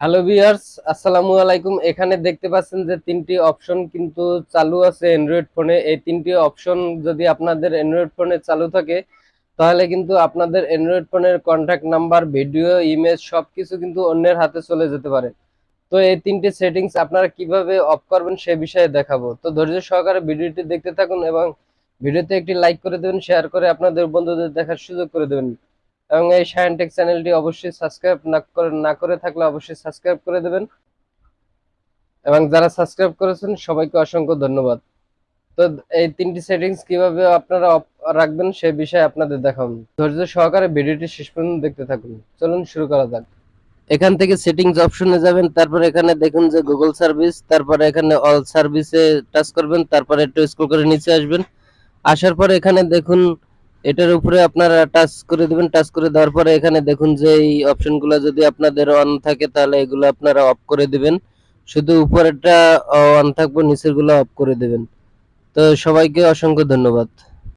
Hello viewers আসসালামু আলাইকুম। এখানে দেখতে পাচ্ছেন যে তিনটি অপশন কিন্তু চালু আছে অ্যান্ড্রয়েড ফোনে এই তিনটি অপশন যদি আপনাদের অ্যান্ড্রয়েড ফোনে চালু থাকে, তাহলে কিন্তু আপনাদের অ্যান্ড্রয়েড ফোনের কন্ট্যাক্ট নাম্বার ভিডিও ইমেজ সবকিছু কিন্তু অন্যের হাতে চলে যেতে পারে। তো এই তিনটি সেটিংস আপনারা কীভাবে অফ করবেন সে বিষয়ে দেখাবো। তো ধৈর্য সহকারে ভিডিওটি দেখতে থাকুন এবং ভিডিওতে একটি লাইক করে দেবেন শেয়ার করে আপনাদের বন্ধুদের দেখার সুযোগ করে দেবেন। এবং এই সায়েন্টেক চ্যানেলটি অবশ্যই সাবস্ক্রাইব না করে না করে থাকলে অবশ্যই সাবস্ক্রাইব করে দেবেন। এবং যারা সাবস্ক্রাইব করেছেন, সবাইকে অসংখ্য ধন্যবাদ। তো এই তিনটি সেটিংস কীভাবে আপনারা রাখবেন, সে বিষয়ে আপনাদের দেখাবো। ধৈর্য সহকারে ভিডিওটি শেষ পর্যন্ত দেখতে থাকুন। চলুন শুরু করা যাক। এখান থেকে সেটিংস অপশনে যাবেন, তারপর এখানে দেখুন যে গুগল সার্ভিস তারপরে এখানে অল সার্ভিসে টাচ করবেন, তারপরে একটু স্ক্রল করে নিচে আসবেন। আসার পর এখানে দেখুন এটার উপরে আপনারা টাচ করে দিবেন টাচ করে দেওয়ার পরে এখানে দেখুন যে এই অপশনগুলো যদি আপনাদের অন থাকে তাহলে এগুলো আপনারা অফ করে দিবেন। শুধু উপরেরটা অন থাকবে, নিচেরগুলো অফ করে দিবেন। তো সবাইকে অসংখ্য ধন্যবাদ।